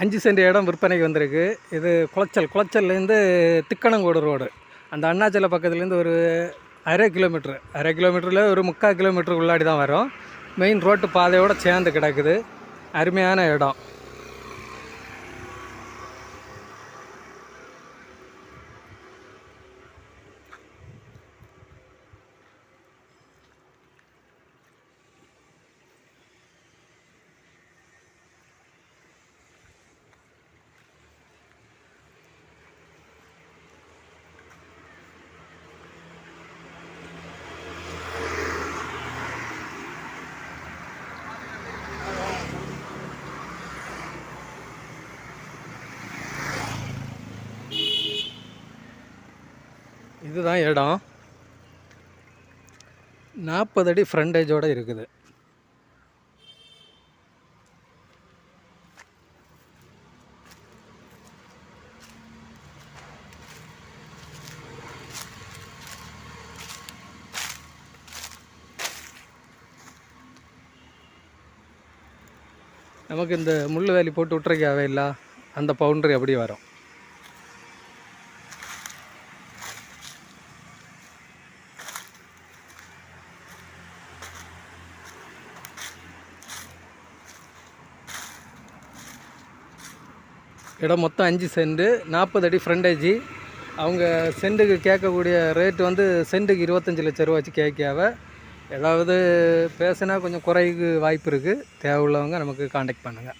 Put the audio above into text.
அஞ்சு சென்ட் இடம் விற்பனைக்கு வந்திருக்கு. இது குளச்சல் குளச்சல்லேருந்து திக்கணங்கோடு ரோடு. அந்த அண்ணாச்சல பக்கத்துலேருந்து ஒரு அரை கிலோமீட்ரு. அரை கிலோமீட்டரில் ஒரு முக்கால் கிலோமீட்டருக்கு உள்ளாடி தான் வரும். மெயின் ரோட்டு பாதையோடு சேர்ந்து கிடக்குது. அருமையான இடம். இதுதான் இடம். நாற்பது அடி ஃப்ரண்டேஜோடு இருக்குது. நமக்கு இந்த முள் வேலி போட்டு விட்டுறக்காவே இல்லை? அந்த பவுண்ட்ரி அப்படி வரும். இடம் மொத்தம் அஞ்சு செண்டு நாற்பது அடி ஃப்ரண்டேஜி அவங்க சென்ட்டுக்கு கேட்கக்கூடிய ரேட் வந்து சென்ட்டுக்கு இருபத்தஞ்சி லட்ச ரூபா வச்சு கேட்காவ. ஏதாவது பேசுனா கொஞ்சம் குறைக்கு வாய்ப்பு இருக்குது தேவையுள்ளவங்க நமக்கு காண்டாக்ட் பண்ணுங்கள்